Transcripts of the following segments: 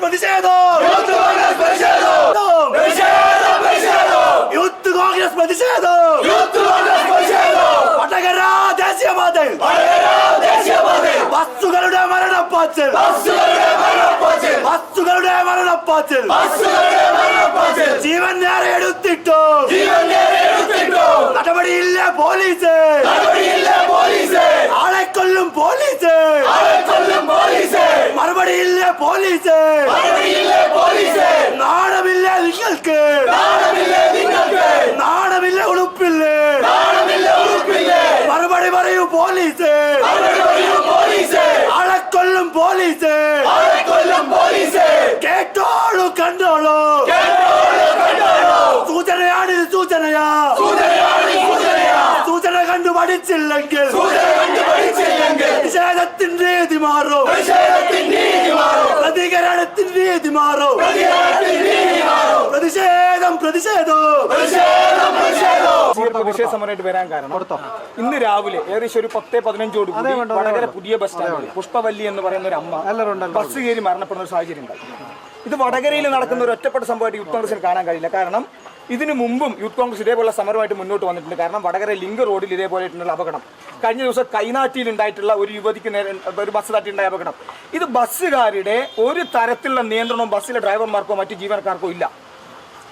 Congress youth Congress പ്രതിഷേധം പ്രതിഷേധം പ്രതിഷേധം യൂത്ത് കോൺഗ്രസ് പ്രതിഷേധം യൂത്ത് കോൺഗ്രസ് പ്രതിഷേധം വടകര ദേശീയപാതയിൽ. വടകര ദേശീയപാതയിൽ. ബസ്സുകളുടെ മരണപ്പാച്ചിൽ. ബസ്സുകളുടെ മരണപ്പാച്ചിൽ. ബസ്സുകളുടെ മരണപ്പാച്ചിൽ. ബസ്സുകളുടെ മരണപ്പാച്ചിൽ. ജീവൻ നേരെ എടുത്തിട്ടോ. ജീവൻ നേരെ എടുത്തിട്ടോ. നടപടിയില്ല പോലീസ്. നടപടിയില്ല പോലീസ്. ആളെ കൊല്ലും പോലീസ്. പോലീസ് നാണമില്ല നിങ്ങൾക്ക്! നാണമില്ല ഉളുപ്പില്ലേ മറുപടി പറയൂ പോലീസ് ആളെ കൊല്ലും പോലീസ് കേട്ടോളൂ കണ്ടോളൂ സൂചനയാണിത് സൂചനയാ സൂചന കണ്ടു പഠിച്ചില്ലെങ്കിൽ പ്രതിഷേധത്തിന്റെ രീതി മാറും പ്രതികരണത്തിന്റെ രീതി മാറും. പ്രതിഷേധം പ്രതിഷേധം. പ്രതിഷേധ സമരമായിട്ട് വരാൻ കാരണം ഇന്ന് രാവിലെ ഏകദേശം ഒരു പത്തേ പതിനഞ്ചോട് കൂടി വടകര പുതിയ ബസ് സ്റ്റാൻഡിൽ പുഷ്പവല്ലി എന്ന് പറയുന്ന ഒരു അമ്മ ബസ് കയറി മരണപ്പെടുന്ന ഒരു സാഹചര്യം ഉണ്ടായി. ഇത് വടകരയിൽ നടക്കുന്ന ഒരു ഒറ്റപ്പെട്ട സംഭവമായിട്ട് യൂത്ത് കോൺഗ്രസിന് കാണാൻ കഴിയില്ല. കാരണം ഇതിനു മുമ്പും യൂത്ത് കോൺഗ്രസ് ഇതേപോലെ സമരമായിട്ട് മുന്നോട്ട് വന്നിട്ടുണ്ട്. കാരണം വടകര ലിങ്ക് റോഡിൽ ഇതേപോലെയായിട്ടുള്ള അപകടം. കഴിഞ്ഞ ദിവസം കൈനാട്ടിയിൽ ഉണ്ടായിട്ടുള്ള ഒരു യുവതിക്ക് നേരെ ഒരു ബസ് തട്ടിയുണ്ടായ അപകടം. ഇത് ബസ്സുകാരുടെ ഒരു തരത്തിലുള്ള നിയന്ത്രണവും ബസ്സിലെ ഡ്രൈവർമാർക്കോ മറ്റു ജീവനക്കാർക്കോ ഇല്ല.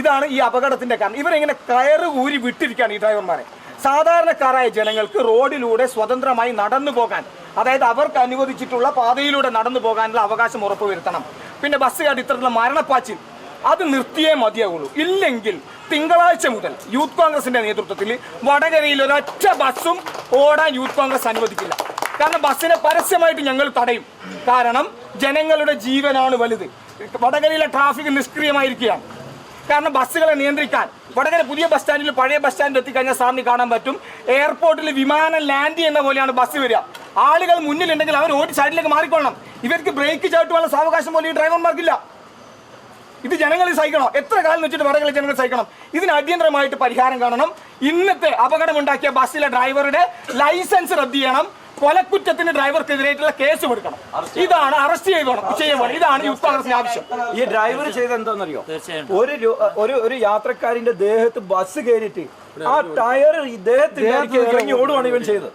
ഇതാണ് ഈ അപകടത്തിന്റെ കാരണം. ഇവരെങ്ങനെ കയറ് ഊരി വിട്ടിരിക്കുകയാണ് ഈ ഡ്രൈവർമാരെ. സാധാരണക്കാരായ ജനങ്ങൾക്ക് റോഡിലൂടെ സ്വതന്ത്രമായി നടന്നു പോകാൻ അതായത് അവർക്ക് അനുവദിച്ചിട്ടുള്ള പാതയിലൂടെ നടന്നു പോകാനുള്ള അവകാശം ഉറപ്പുവരുത്തണം. പിന്നെ ബസ്സുകാർ ഇത്തരത്തിലുള്ള മരണപ്പാച്ചിൽ അത് നിർത്തിയേ മതിയാവുള്ളൂ. ഇല്ലെങ്കിൽ തിങ്കളാഴ്ച മുതൽ യൂത്ത് കോൺഗ്രസിന്റെ നേതൃത്വത്തിൽ വടകരയിൽ ഒരൊറ്റ ബസ്സും ഓടാൻ യൂത്ത് കോൺഗ്രസ് അനുവദിക്കില്ല. കാരണം ബസ്സിനെ പരസ്യമായിട്ട് ഞങ്ങൾ തടയും. കാരണം ജനങ്ങളുടെ ജീവനാണ് വലുത്. വടകരയിലെ ട്രാഫിക് നിഷ്ക്രിയമായിരിക്കുകയാണ്. കാരണം ബസ്സുകളെ നിയന്ത്രിക്കാൻ. വടകര പുതിയ ബസ് സ്റ്റാൻഡിൽ പഴയ ബസ് സ്റ്റാൻഡിൽ എത്തിക്കഴിഞ്ഞാൽ സാറിന് കാണാൻ പറ്റും. എയർപോർട്ടിൽ വിമാനം ലാൻഡ് ചെയ്യുന്ന പോലെയാണ് ബസ് വരിക. ആളുകൾ മുന്നിലുണ്ടെങ്കിൽ അവർ ഓടി സൈഡിലേക്ക് മാറിക്കൊള്ളണം. ഇവർക്ക് ബ്രേക്ക് ചവിട്ടുവാനുള്ള സാവകാശം പോലും ഈ ഡ്രൈവർമാർക്കില്ല. ഇത് ജനങ്ങൾ സഹിക്കണം? എത്ര കാലം വെച്ചിട്ട് വടകളിൽ ജനങ്ങൾ സഹിക്കണം? ഇതിന് അടിയന്തരമായിട്ട് പരിഹാരം കാണണം. ഇന്നത്തെ അപകടമുണ്ടാക്കിയ ബസ്സിലെ ഡ്രൈവറുടെ ലൈസൻസ് റദ്ദ് ചെയ്യണം. കൊലക്കുറ്റത്തിന് ഡ്രൈവർക്കെതിരായിട്ടുള്ള കേസ് കൊടുക്കണം. ഇതാണ് അറസ്റ്റ് ചെയ്തോണം. ചെയ്യണം ഇതാണ് യൂത്ത് കോൺഗ്രസിന്റെ ആവശ്യം. ഈ ഡ്രൈവർ ചെയ്ത എന്താണെന്നറിയോ? ഒരു ഒരു ഒരു യാത്രക്കാരിന്റെ ദേഹത്ത് ബസ് കയറിയിട്ട് ആ ടയർ ഇദ്ദേഹത്തിന്റെ ഇറങ്ങി ഓടുവാണ് ഇവൻ ചെയ്തത്.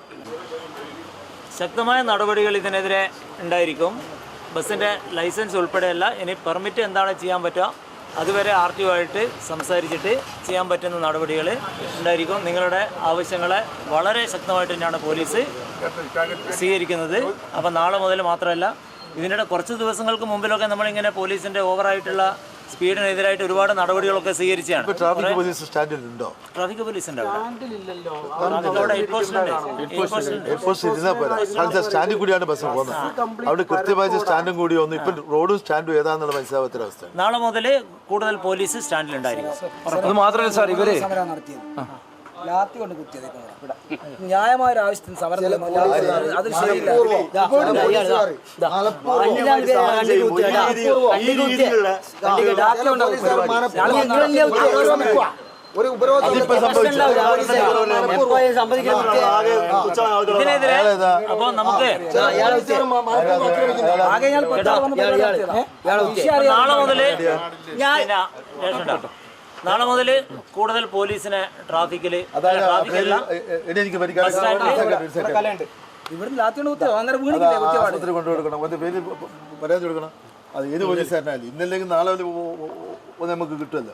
ശക്തമായ നടപടികൾ ഇതിനെതിരെ ഉണ്ടായിരിക്കും. ബസ്സിന്റെ ലൈസൻസ് ഉൾപ്പെടെയല്ല. ഇനി പെർമിറ്റ് എന്താണ് ചെയ്യാൻ പറ്റുക അതുവരെ ആർ ടി ആയിട്ട് സംസാരിച്ചിട്ട് ചെയ്യാൻ പറ്റുന്ന നടപടികൾ ഉണ്ടായിരിക്കും. നിങ്ങളുടെ ആവശ്യങ്ങളെ വളരെ ശക്തമായിട്ട് തന്നെയാണ് പോലീസ് സ്വീകരിക്കുന്നത്. അപ്പം നാളെ മുതൽ മാത്രമല്ല ഇതിനിടെ കുറച്ച് ദിവസങ്ങൾക്ക് മുമ്പിലൊക്കെ നമ്മളിങ്ങനെ പോലീസിന്റെ ഓവറായിട്ടുള്ള സ്പീഡിനെതിരായിട്ട് ഒരുപാട് നടപടികളൊക്കെ സ്വീകരിച്ചാണ്. ട്രാഫിക് പോലീസ് സ്റ്റാൻഡിലുണ്ടോ? ട്രാഫിക് പോലീസ് സ്റ്റാൻഡിൽ കൂടിയാണ് ബസ് പോകുന്നത്. അവിടെ കൃത്യമായ സ്റ്റാൻഡും കൂടി ഒന്ന് ഇപ്പം റോഡും സ്റ്റാൻഡും ഏതാന്നുള്ള മനസ്സിലാവാത്തൊരവസ്ഥ നാളെ മുതൽ കൂടുതൽ പോലീസ് സ്റ്റാൻഡിലുണ്ടായിരിക്കും. അത് മാത്രമല്ല സാർ ഇവർ സമരം നടത്തിയത്. ലാത്തി കൊണ്ട് കുത്തിയത് ഇവിടെ. ന്യായമായ ഒരു ആവശ്യത്തിന് സമരം അത് ശരിയില്ല? ഒരു ഉപരോധം ഇതിനെതിരെ? നമുക്ക്. ആകെ നാളെ മുതൽ കൂടുതൽ പോലീസിനെ ട്രാഫിക്കിൽ ആശുപത്രി കൊണ്ടു കൊടുക്കണം അതിന്റെ പേര് പരാതി കൊടുക്കണം. അത് ഏത് പോലീസുകാരനായാലും ഇന്നല്ലെങ്കിൽ നാളെ നമുക്ക് കിട്ടുമല്ലോ.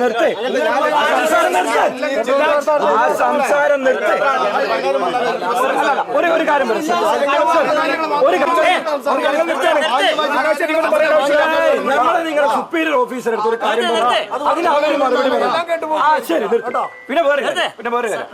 നിർത്ത് സംസാരം നിർത്ത് ആ സംസാരം നിർത്ത് ഒരു ഒരു കാര്യം. ഒരു കാര്യം. നമ്മളെ നിങ്ങളുടെ സുപ്പീരിയർ ഓഫീസർ എടുത്ത് ഒരു കാര്യം അതിന് അവർ മറുപടി പറയും ആ ശരി നിർത്തി പിന്നെ വേറെ. പിന്നെ വേറെ കാര്യം.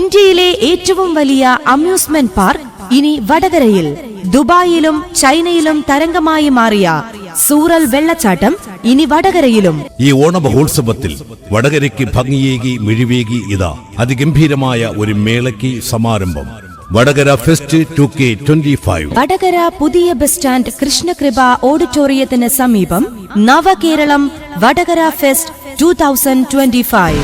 ഇന്ത്യയിലെ ഏറ്റവും വലിയ അമ്യൂസ്മെന്റ് പാർക്ക് ഇനി വടകരയിൽ ദുബായിലും ചൈനയിലും തരംഗമായി മാറിയ സൂറൽ വെള്ളച്ചാട്ടം ഇനി വടകരയിലും. ഈ ഓണ മഹോത്സവത്തിൽ വടകരയ്ക്ക് ഭംഗിയേകി മിഴിവേകി ഇതാ അതിഗംഭീരമായ ഒരു മേളയ്ക്ക് സമാരംഭം. Vadakara fest two K twenty five. Vadakara പുതിയ ബസ് സ്റ്റാൻഡ് കൃഷ്ണകൃപ ഓഡിറ്റോറിയത്തിന് സമീപം Navakeralam Vadakara fest two thousand twenty five.